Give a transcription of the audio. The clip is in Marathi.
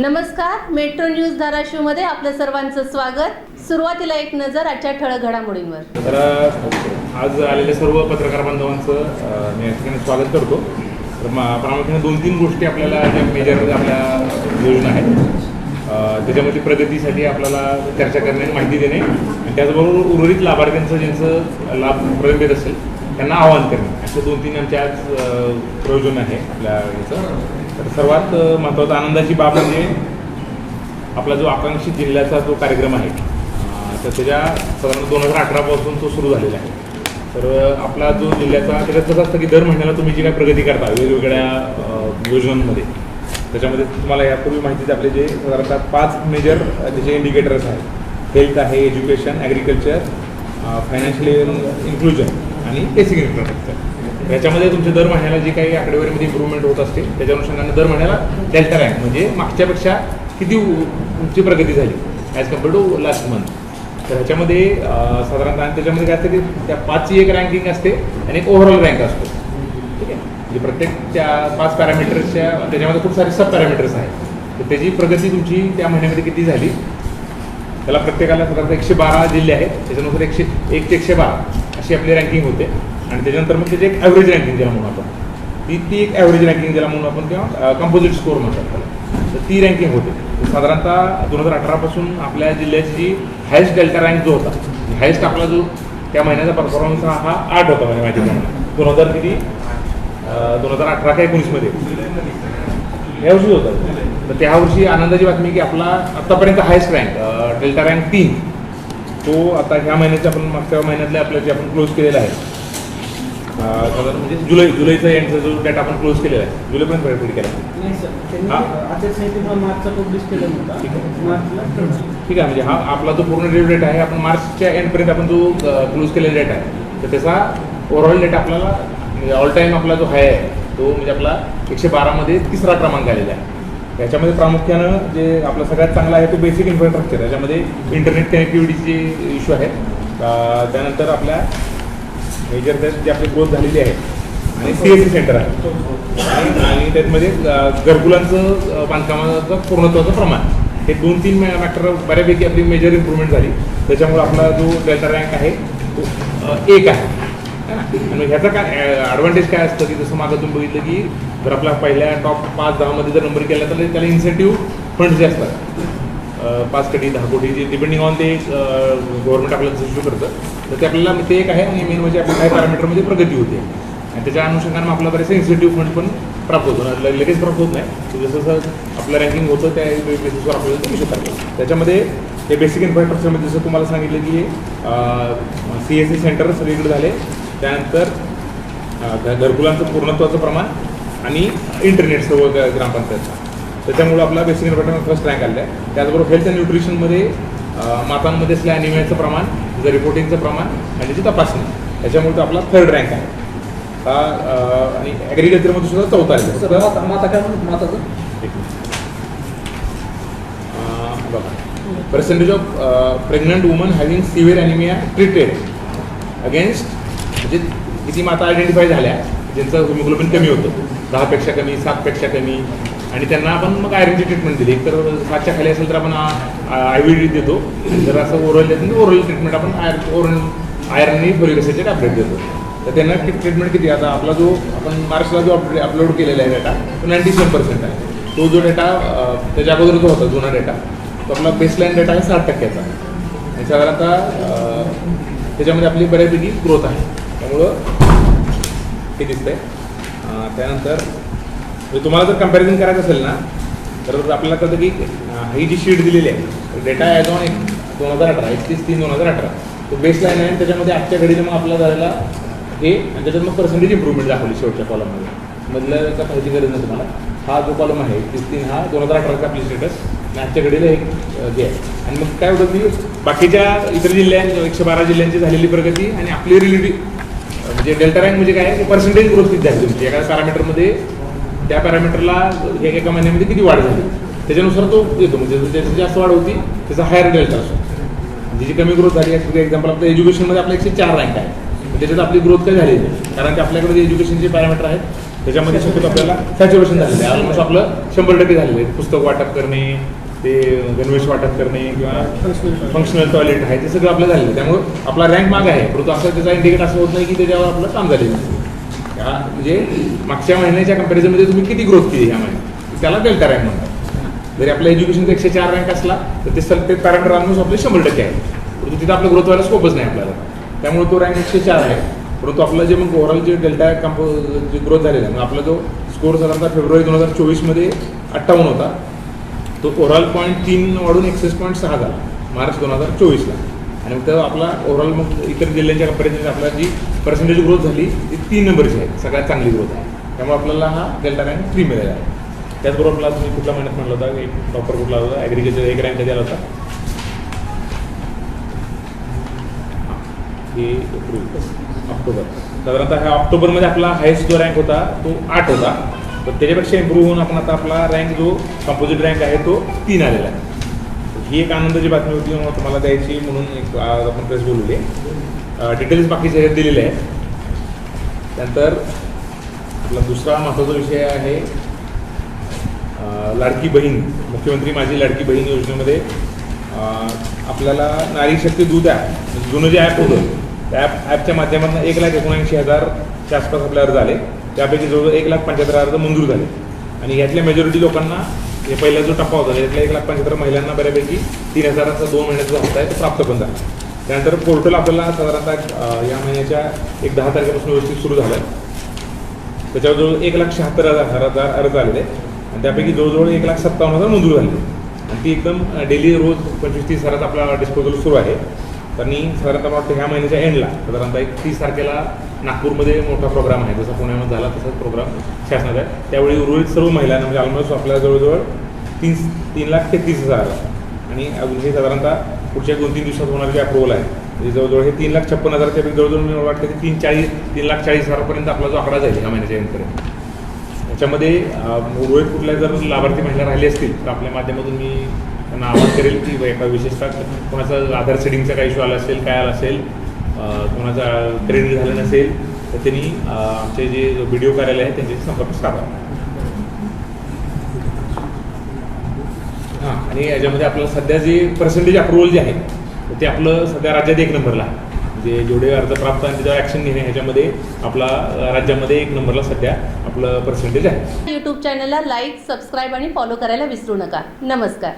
नमस्कार मेट्रो न्यूज धाराशिवमध्ये आपलं सर्वांचं स्वागत. सुरुवातीला एक नजर आजच्या ठळक घडामोडींवर. तर आज आलेल्या सर्व पत्रकार बांधवांचं मी या ठिकाणी स्वागत करतो. तर मा- प्रामुख्याने दोन तीन गोष्टी आपल्याला ज्या मेजर आपल्या योजना आहेत. त्याच्यामध्ये प्रगतीसाठी आपल्याला चर्चा करणे माहिती देणे. आणि त्याचबरोबर उर्वरित लाभार्थ्यांचं ज्यांचं लाभ प्रलंबित असेल त्यांना आवाहन करणे. असे दोन तीन आमचे आज प्रयोजन आहे आपल्या याचं. तर सर्वात महत्त्वाचा आनंदाची बाब म्हणजे आपला जो आकांक्षित जिल्ह्याचा जो कार्यक्रम आहे तर त्याच्या साधारण दोन हजार अठरापासून तो सुरू झालेला आहे. तर आपला जो जिल्ह्याचा त्याच्यात कसं असतं की दर महिन्याला तुम्ही जी काय प्रगती करता वेगवेगळ्या योजनांमध्ये त्याच्यामध्ये तुम्हाला यापूर्वी माहितीच आपले जे साधारणतः पाच मेजर त्याचे इंडिकेटर्स आहेत. हेल्थ आहे एज्युकेशन ॲग्रिकल्चर फायनान्शियल इन्क्लुजन आणि बेसिक इन्फ्रास्ट्रक्चर याच्यामध्ये तुमच्या दर महिन्याला जी काही आकडेवारीमध्ये इम्प्रूव्हमेंट होत असते त्याच्या अनुषंगाने दर महिन्याला डेल्टा रँक म्हणजे मागच्यापेक्षा किती तुमची प्रगती झाली as compare to last month तर ह्याच्यामध्ये साधारणतः आणि त्याच्यामध्ये काय असते की त्या पाचची एक रँकिंग असते आणि एक ओव्हरऑल रँक असतो. ठीक आहे? म्हणजे प्रत्येक त्या पाच पॅरामीटर्सच्या त्याच्यामध्ये खूप सारे सब पॅरामीटर्स आहेत. तर त्याची प्रगती तुमची त्या महिन्यामध्ये किती झाली? त्याला प्रत्येकाला साधारणतः एकशे बारा जिल्हे आहेत. त्याच्यानुसार एकशे एक ते एकशे बारा. अशी आपली रँकिंग होते. आणि त्याच्यानंतर मग त्याची एक ॲव्हरेज रँकिंग ज्याला म्हणून आपण. ती ती एक ॲव्हरेज रँकिंग ज्याला म्हणून आपण किंवा कंपोजिट स्कोअर म्हणतात त्याला. तर ती रँकिंग होते. साधारणतः दोन हजार अठरापासून आपल्या जिल्ह्याची जी हायस्ट डेल्टा रँक जो होता हायस्ट आपला जो त्या महिन्याचा परफॉर्मन्स हा आठ होता म्हणजे माहिती प्रमाणे दोन हजार किती? दोन हजार अठरा का एकोणीसमध्ये. यावर्षी होता. तर त्यावर्षी आनंदाची बातमी की आपला आत्तापर्यंत हायस्ट रँक डेल्टा रँक तीन. तो आता ह्या महिन्याचे आपण मागच्या महिन्यातले आपल्या जे आपण क्लोज केलेला आहे साधारण म्हणजे जुलै जुलैचा एंडचा जो डेटा आपण क्लोज केलेला आहे जुलैपर्यंत केला. ठीक आहे. मार्चला ठीक आहे म्हणजे हा आपला जो पूर्ण डेट डेटा आहे आपण मार्चच्या एंडपर्यंत आपण जो क्लोज केलेला डेटा आहे तर त्याचा ओव्हरऑल डेटा आपल्याला ऑल टाईम आपला जो हाय आहे तो म्हणजे आपला एकशे बारामध्ये तिसरा क्रमांक आलेला आहे. याच्यामध्ये प्रामुख्यानं जे आपला सगळ्यात चांगला आहे तो बेसिक इन्फ्रास्ट्रक्चर याच्यामध्ये इंटरनेट कनेक्टिव्हिटीचे इश्यू आहेत त्यानंतर आपल्या मेजर त्यात जे आपली ग्रोथ झालेली आहे. आणि सी एस सी सेंटर आहे. आणि त्यामध्ये घरकुलांचं बांधकामाचं पूर्णत्वाचं प्रमाण. हे दोन तीन मॅटर बऱ्यापैकी आपली मेजर इम्प्रूव्हमेंट झाली. त्याच्यामुळे आपला जो डेल्टा रँक आहे तो एक आहे. है ना? आणि ह्याचा काय ॲडव्हान्टेज काय असतं की जसं मागं तुम्ही बघितलं की जर आपला पहिल्या टॉप पाच दहामध्ये जर नंबर केला तर त्याला इन्सेंटिव्ह फंड जे असतात पाच कोटी दहा कोटी जे डिपेंडिंग ऑन ते गव्हर्नमेंट आपल्याला इश्यू करतं तर ते आपल्याला ते एक आहे आणि मेन म्हणजे आपल्या काही पॅरामीटरमध्ये प्रगती होते. आणि त्याच्या अनुषंगाने आपला आपल्याला बरेचसे इन्सेंटिव्ह फंड पण प्राप्त होतो लगेच प्राप्त होत नाही. जसं जसं आपलं रँकिंग होतं त्या बेसिसवर आपल्याला ते इश्यू करतात त्याच्यामध्ये हे बेसिक इन्फ्रास्ट्रक्चरमध्ये जसं तुम्हाला सांगितलं की सी एस सी सेंटर सगळीकडे झाले. त्यानंतर घरकुलांचं पूर्णत्वाचं प्रमाण आणि इंटरनेट सर्व ग्रामपंचायतचा. त्याच्यामुळे आपला बेसिक इन्फ्रास्ट्रक्चर फर्स्ट रँक आलेला आहे. त्याचबरोबर हेल्थ अँड न्यूट्रिशनमध्ये मातांमध्ये असल्या अनिमियाचं प्रमाण त्याचं रिपोर्टिंगचं प्रमाण आणि त्याची तपासणी. त्याच्यामुळे तो आपला थर्ड रँक आहे. हा आणि ॲग्रिकल्चरमध्ये सुद्धा चौथा आहे. सर माता काय म्हणून माताचं? बघा. Percentage of pregnant woman having severe anaemia treated against म्हणजे किती माता आयडेंटिफाय झाल्या ज्यांचं हिमोग्लोबिन कमी होतं. दहापेक्षा कमी सातपेक्षा कमी. आणि त्यांना आपण मग आयरनची ट्रीटमेंट दिली. तर सातच्या खाली असेल तर आपण आय व्ही डी देतो. जर असं ओरल देतो तर ओरल ट्रीटमेंट आपण आयर ओरल आयरननी फोलिक ॲसिडचे टॅबलेट देतो. तर त्यांना ट्रीटमेंट किती? आता आपला जो आपण मार्चला जो अपडे अपलोड केलेला आहे डेटा तो नाईन्टी सेवन पर्सेंट आहे. तो जो डेटा त्याच्या अगोदर जो होता जुना डेटा तो आपला बेसलाईन डेटा आहे साठ टक्क्याचा. आणि साधारणतः त्याच्यामध्ये आपली बऱ्यापैकी ग्रोथ आहे. त्यामुळं हे दिसतंय. त्यानंतर म्हणजे तुम्हाला जर कंपॅरिझन करायचं असेल ना तर आपल्याला कळतं की ही जी शीट दिलेली आहे डेटा ॲज ऑन एक दोन हजार अठरा एकतीस तीन दोन हजार अठरा. तो बेसलाईन आहे आणि त्याच्यामध्ये आजच्या घडीला मग आपला झालेला हे आणि त्याच्यात मग पर्सेंटेज इम्प्रूव्हमेंट दाखवली शेवटच्या कॉलममध्ये मधलं का पाहिजे गरज नाही तुम्हाला. हा जो कॉलम आहे एकतीस तीन हा दोन हजार अठराचा आपली स्टेटस आणि आजच्या घडीला एक हे आहे. आणि मग काय होतं की बाकीच्या इतर जिल्ह्यां एकशे बारा जिल्ह्यांची झालेली प्रगती आणि आपली रिलेटिव्ह म्हणजे डेल्टा रँक म्हणजे काय? पर्सेंटेज ग्रोथ किती झाली तुमची. एका पॅरामीटरमध्ये त्या पॅरामीटरला एक एका महिन्यामध्ये किती वाढ झाली? त्याच्यानुसार तो येतो. म्हणजे ज्याची जास्त वाढ होती त्याचा हायर डेल्टा असतो. म्हणजे जी कमी ग्रोथ झाली आहे एक्झाम्पल आपलं एज्युकेशनमध्ये आपला एकशे चार रँक आहे म्हणजे त्याच्यात आपली ग्रोथ काय झाली कारण की आपल्याकडे जे एज्युकेशनचे पॅरामीटर आहेत त्याच्यामध्ये शक्यतो आपल्याला सॅच्युरेशन झालेलं आहे. ऑलमोस्ट आपलं शंभर टक्के झालेलं आहे. पुस्तक वाटप करणे ते गणवेश वाटप करणे किंवा फंक्शनल टॉयलेट आहे ते सगळं आपलं झालेलं आहे. त्यामुळे आपला रँक माग आहे. परंतु असं त्याचा इंडिकेट असं होत नाही की त्याच्यावर आपलं काम झालेलं या म्हणजे मागच्या महिन्याच्या कंपॅरिझनमध्ये तुम्ही किती ग्रोथ केली ह्या महिन्यात त्याला डेल्टा रँक म्हणतात. जरी आपल्या एज्युकेशनचा एकशे चार रँक असला तर ते सग ते पॅरामीटर ऑलमोस्ट आपले शंभर टक्के आहे. परंतु तिथं आपलं ग्रोथ व्हायला स्कोपच नाही आपल्याला. त्यामुळे तो रँक एकशे चार आहे. परंतु आपलं जे मग ओव्हरऑल जे डेल्टा कंपो जे ग्रोथ झालेला आहे मग आपला जो स्कोर साधारणतः फेब्रुवारी दोन हजार चोवीसमध्ये अठ्ठावन्न होता. तो ओव्हरऑल पॉईंट तीन वाढून एक्सेस पॉईंट सहा झाला. मार्च दोन हजार चोवीसला. आणि मग तेव्हा आपला ओव्हरऑल मग इतर जिल्ह्यांच्या कंपॅरिझन आपला जी पर्सेंटेज ग्रोथ झाली ती तीन नंबरची आहे सगळ्यात चांगली ग्रोथ आहे. त्यामुळे आपल्याला हा डेल्टा रँक फ्री मिळाला. आहे त्याचबरोबर आपला तुम्ही कुठल्या महिन्यात म्हणलं होता? एक प्रॉपर कुठला होता? ॲग्रिकल्चर एक रँक कधी आला होता. हे एप्रिल ऑक्टोबर. साधारणतः ह्या ऑक्टोबरमध्ये आपला हायेस्ट जो रँक होता तो आठ होता. तर त्याच्यापेक्षा इम्प्रूव्ह होऊन आपण आता आपला रँक जो कंपोजिट रँक आहे तो तीन आलेला आहे. ही एक आनंदाची बातमी होती मग तुम्हाला द्यायची म्हणून एक आज आपण प्रेस बोलवली. डिटेल्स बाकीच्या ह्याच्यात दिलेले आहेत. त्यानंतर आपला दुसरा महत्त्वाचा विषय आहे लाडकी बहीण. मुख्यमंत्री माझी लाडकी बहीण योजनेमध्ये आपल्याला नारी शक्ती दूध ॲप म्हणजे जुनं जे ॲप होतं त्या ॲप ॲपच्या माध्यमातून एक लाख एकोणऐंशी हजारच्या आसपास आपले अर्ज आले. त्यापैकी जवळजवळ एक लाख पंच्याहत्तर अर्ज मंजूर झाले. आणि यातल्या मेजॉरिटी लोकांना हे पहिला जो टप्पा होता त्यातल्या एक लाख पंच्याहत्तर महिलांना बऱ्यापैकी तीन हजाराचा दोन महिन्याचा जो हप्ता आहे तो प्राप्त पण झाला. त्यानंतर पोर्टल आपल्याला साधारणतः या महिन्याच्या एक दहा तारखेपासून व्यवस्थित सुरू झालं आहे त्याच्यावर जवळ एक लाख शहात्तर हजार हजार अर्ज आलेले आणि त्यापैकी जवळजवळ एक लाख सत्तावन्न हजार मंजूर झाले. आणि ती एकदम डेली रोज पंचवीस तीस हजारात आपला डिस्पोजल सुरू आहे. त्यांनी साधारणतः मला वाटतं ह्या महिन्याच्या एंडला साधारणतः एक तीस तारखेला नागपूरमध्ये मोठा प्रोग्राम आहे. जसा पुण्यामध्ये झाला तसाच प्रोग्राम शासनाचा आहे. त्यावेळी उर्वरित सर्व महिलांना म्हणजे ऑलमोस्ट आपल्याला जवळजवळ तीन तीन लाख तेहतीस हजार. आणि अजून हे साधारणतः पुढच्या दोन तीन दिवसात होणारे जे अप्रुव्हल आहे म्हणजे जवळजवळ हे तीन लाख छप्पन हजारच्या पैकी जवळजवळ मला वाटतं की तीन चाळीस तीन लाख चाळीस हजारापर्यंत आपला जो आकडा जाईल ह्या महिन्याच्या एंडपर्यंत याच्यामध्ये उर्वरित कुठल्या जर लाभार्थी महिला राहिली असतील तर आपल्या माध्यमातून मी त्यांना आवाज करेल की एका विशेषतः कोणाचा आधार सेडिंगचा काही इश्यू आला असेल काय आला असेल कोणाचा क्रेडिट झालं नसेल तर त्यांनी आमचे जे व्हिडिओ कार्यालय आहे त्यांच्याशी संपर्क साधा. हां आणि याच्यामध्ये आपल्याला सध्या जे पर्सेंटेज अप्रुव्हल जे आहे तर ते आपलं सध्या राज्यात एक नंबरला म्हणजे जेवढे अर्ज प्राप्त आणि त्याच्यावर ॲक्शन घेणे ह्याच्यामध्ये आपला राज्यामध्ये एक नंबरला सध्या आपलं पर्सेंटेज आहे. यूट्यूब चॅनलला लाईक सबस्क्राईब आणि फॉलो करायला विसरू नका. नमस्कार.